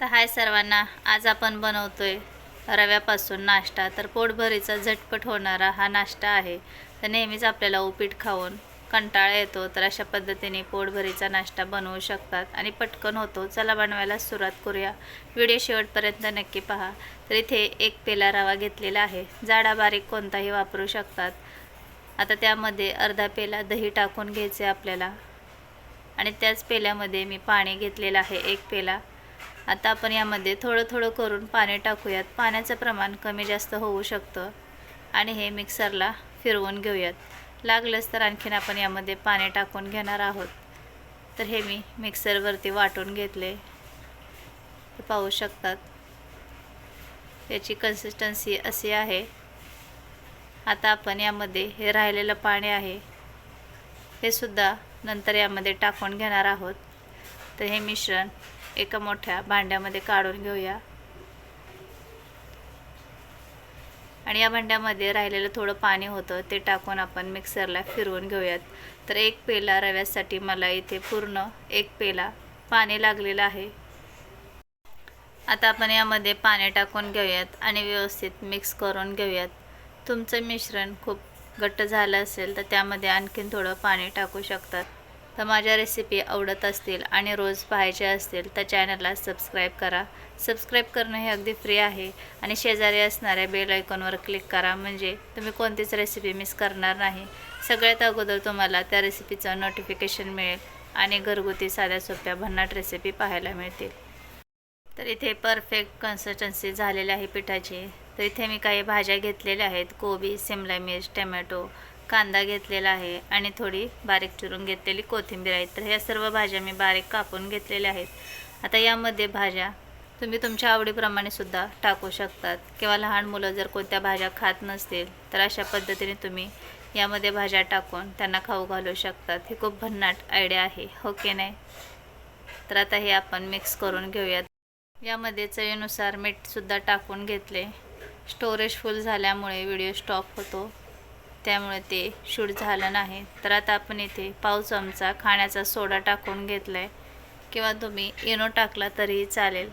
तर हाय सर्वांना आज आपण बनवतोय रव्यापासून नाश्ता. तर पोटभरीचा झटपट होणारा हा नाश्ता आहे. तर नेहमीच आपल्याला उपीट खाऊन कंटाळा येतो तर अशा पद्धतीने पोटभरीचा नाश्ता बनवू शकतात. आणि पटकन होतो. चला बनवायला सुरुवात करूया. व्हिडिओ शेवटपर्यंत नक्की पहा. तर इथे एक पेला रवा घेतलेला आहे. जाडा बारीक कोणताही वापरू शकतात. आता त्यामध्ये अर्धा पेला दही टाकून घ्यायचे आपल्याला. आणि त्याच पेल्यामध्ये मी पाणी घेतलेलं आहे एक पेला. आता आपण यामध्ये थोडं थोडं करून पाणी टाकूयात. पाण्याचं प्रमाण कमी जास्त होऊ शकतं. आणि हे मिक्सरला फिरवून घेऊयात. लागलंच तर आणखीन आपण यामध्ये पाणी टाकून घेणार आहोत. तर हे मी मिक्सरवरती वाटून घेतले. पाहू शकतात. याची कन्सिस्टन्सी अशी आहे. आता आपण यामध्ये हे राहिलेलं पाणी आहे. हे सुद्धा नंतर यामध्ये टाकून घेणार आहोत. तर हे मिश्रण एका मोठ्या भांड्यामध्ये काढून घेऊया. आणि या भांड्यामध्ये राहिलेलं थोडं पाणी होतं ते टाकून आपण मिक्सरला फिरवून घेऊयात. तर एक पेला रव्यासाठी मला इथे पूर्ण एक पेला पाणी लागलेलं आहे. आता आपण यामध्ये पाणी टाकून घेऊयात आणि व्यवस्थित मिक्स करून घेऊयात. तुमचं मिश्रण खूप घट्ट झालं असेल तर त्यामध्ये आणखीन थोडं पाणी टाकू शकतात. तर माझ्या रेसिपी आवडत असतील आणि रोज पाहायच्या असतील तर चॅनलला सबस्क्राईब करा. सबस्क्राईब करणं हे अगदी फ्री आहे. आणि शेजारी असणाऱ्या बेल आयकॉनवर क्लिक करा. म्हणजे तुम्ही कोणतीच रेसिपी मिस करणार नाही. सगळ्यात अगोदर तुम्हाला त्या रेसिपीचं नोटिफिकेशन मिळेल आणि घरगुती साध्या सोप्या भन्नाट रेसिपी पाहायला मिळतील. तर इथे परफेक्ट कन्सिस्टन्सी झालेली आहे पिठाची. तर इथे मी काही भाज्या घेतलेल्या आहेत. कोबी सिमला मिर्च टमॅटो कांदा घेतलेला आहे आणि थोडी बारीक चिरून घेतलेली कोथिंबीर आहे. तर ह्या सर्व भाज्या मी बारीक कापून घेतलेल्या आहेत. आता यामध्ये भाज्या तुम्ही तुमच्या आवडीप्रमाणे सुद्धा टाकू शकतात किंवा लहान मुलं जर कोणत्या भाज्या खात नसतील तर अशा पद्धतीने तुम्ही यामध्ये भाज्या टाकून त्यांना खाऊ घालू शकतात. ही खूप भन्नाट आयडिया आहे हो की नाही? तर आता हे आपण मिक्स करून घेऊयात. यामध्ये चवीनुसार मीठसुद्धा टाकून घेतले. स्टोरेज फुल झाल्यामुळे व्हिडिओ स्टॉप होतो. त्यामुळे ते शूट झालं नाही. तर आता आपण इथे पाव चमचा खाण्याचा सोडा टाकून घेतला आहे किंवा तुम्ही इनो टाकला तरीही चालेल.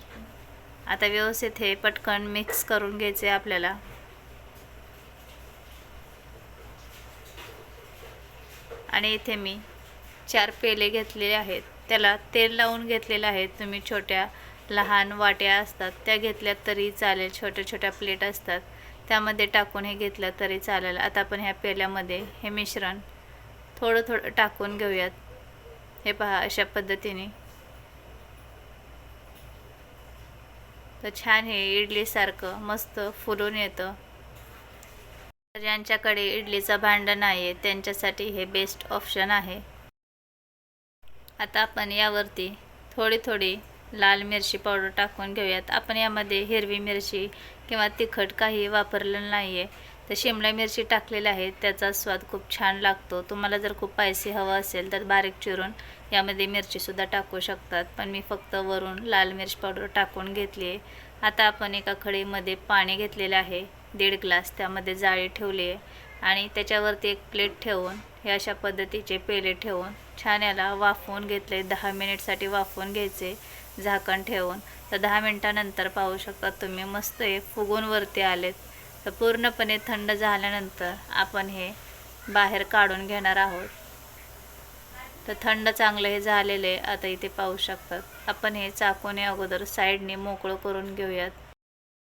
आता व्यवस्थित हे पटकन मिक्स करून घ्यायचे आपल्याला. आणि इथे मी चार पेले घेतलेले आहेत. त्याला तेल लावून घेतलेलं आहे. तुम्ही छोट्या लहान वाट्या असतात. त्या घेतल्या तरी चालेल. छोट्या छोट्या प्लेट असतात. त्यामध्ये टाकून हे घेतलं तरी चालेल. आता आपण ह्या पेल्यामध्ये हे मिश्रण थोडं थोडं टाकून घेऊयात. हे पहा अशा पद्धतीने. तर छान हे इडलीसारखं मस्त फुलून येतं. ज्यांच्याकडे इडलीचं भांडं नाही आहे त्यांच्यासाठी हे बेस्ट ऑप्शन आहे. आता आपण यावरती थोडी थोडी लाल मिरची पावडर टाकून घेऊयात. आपण यामध्ये हिरवी मिरची किंवा तिखट काही वापरलेलं नाही आहे तर शिमला मिरची टाकलेली आहे. त्याचा स्वाद खूप छान लागतो. तुम्हाला जर खूप पायसी हवं असेल तर बारीक चिरून यामध्ये मिरचीसुद्धा टाकू शकतात. पण मी फक्त वरून लाल मिरची पावडर टाकून घेतली आहे. आता आपण एका खडीमध्ये पाणी घेतलेलं आहे. दीड ग्लास त्यामध्ये जाळी ठेवली आहे. आणि त्याच्यावरती एक प्लेट ठेवून हे अशा पद्धतीचे पेले ठेवून छान याला वाफवून घेतले दहा मिनिटसाठी वाफवून घ्यायचे. झाकण ठेवून. तर दहा मिनटानंतर पाहू शकता तुम्ही मस्त हे फुगून वरती आलेत. तर पूर्णपणे थंड झाल्यानंतर आपण हे बाहेर काढून घेणार आहोत. तर थंड चांगलं हे झालेले आता इथे पाहू शकतात. आपण हे चाकूने अगोदर साईडने मोकळं करून घेऊयात.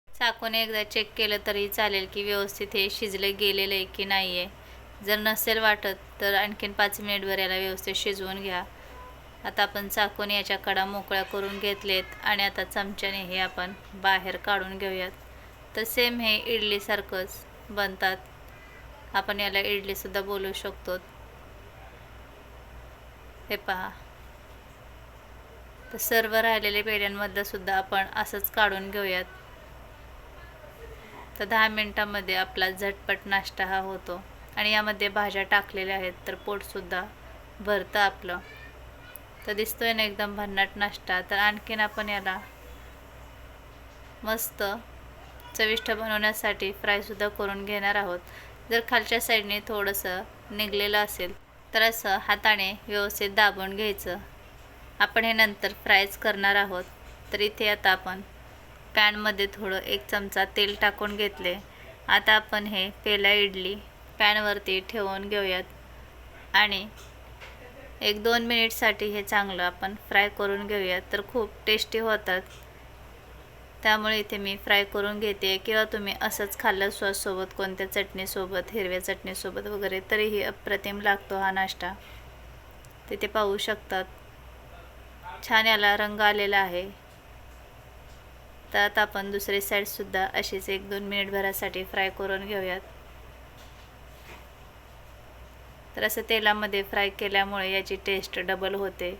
चाकूने एकदा चेक केलं तरी चालेल की व्यवस्थित हे शिजलं गेलेलं आहे की नाही आहे जर नसेल वाटत तर आणखीन पाच मिनिटभर याला व्यवस्थित शिजवून घ्या. आता आपण चाकून याच्या कडा मोकळ्या करून घेतलेत आणि आता चमच्याने हे आपण बाहेर काढून घेऊयात. तर सेम हे इडलीसारखंच बनतात. आपण याला इडलीसुद्धा बोलू शकतो. हे पहा. तर सर्व राहिलेले पेढ्यांमधलं सुद्धा आपण असंच काढून घेऊयात. तर दहा मिनटामध्ये आपला झटपट नाश्ता हा होतो. आणि यामध्ये भाज्या टाकलेल्या आहेत तर पोटसुद्धा भरतं आपलं. तर दिसतोय ना एकदम भन्नाट नाश्ता. तर आणखीन आपण याला मस्त चविष्ट बनवण्यासाठी फ्रायसुद्धा करून घेणार आहोत. जर खालच्या साईडने थोडंसं निघलेलं असेल तर असं हाताने व्यवस्थित दाबून घ्यायचं. आपण हे नंतर फ्रायच करणार आहोत. तर इथे आता आपण पॅनमध्ये थोडं एक चमचा तेल टाकून घेतले. आता आपण हे पेला इडली पॅनवरती ठेवून घेऊयात. आणि एक दोन मिनिटसाठी हे चांगलं आपण फ्राय करून घेऊयात तर खूप टेस्टी होतात. त्यामुळे इथे मी फ्राय करून घेते. किंवा तुम्ही असंच खाल्लं सॉससोबत कोणत्या चटणीसोबत हिरव्या चटणीसोबत वगैरे तरीही अप्रतिम लागतो हा नाश्ता. तिथे पाहू शकतात. छान याला रंग आलेला आहे. तर आता आपण दुसरी साईडसुद्धा अशीच एक दोन मिनिटभरासाठी फ्राय करून घेऊयात. तर असं तेलामध्ये फ्राय केल्यामुळे याची टेस्ट डबल होते.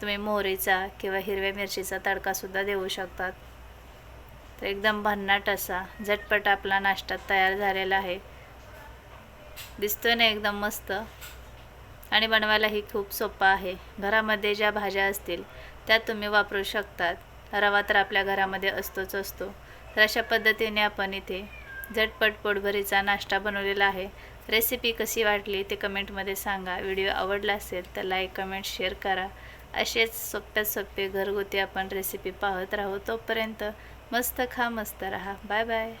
तुम्ही मोहरीचा किंवा हिरव्या मिरचीचा तडकासुद्धा देऊ शकतात. तर एकदम भन्नाट असा झटपट आपला नाश्ता तयार झालेला आहे. दिसतोय ना एकदम मस्त? आणि बनवायलाही खूप सोपं आहे. घरामध्ये ज्या भाज्या असतील त्या तुम्ही वापरू शकतात. रवा तर आपल्या घरामध्ये असतोच असतो. तर अशा पद्धतीने आपण इथे झटपट पोटभरीचा नाश्ता बनवलेला आहे. रेसिपी कशी वाटली ते कमेंटमध्ये सांगा. व्हिडिओ आवडला असेल तर लाईक कमेंट शेअर करा. असेच सोप्यात सोपे घरगुती आपण रेसिपी पाहत राहू तोपर्यंत मस्त खा मस्त राहा. Bye bye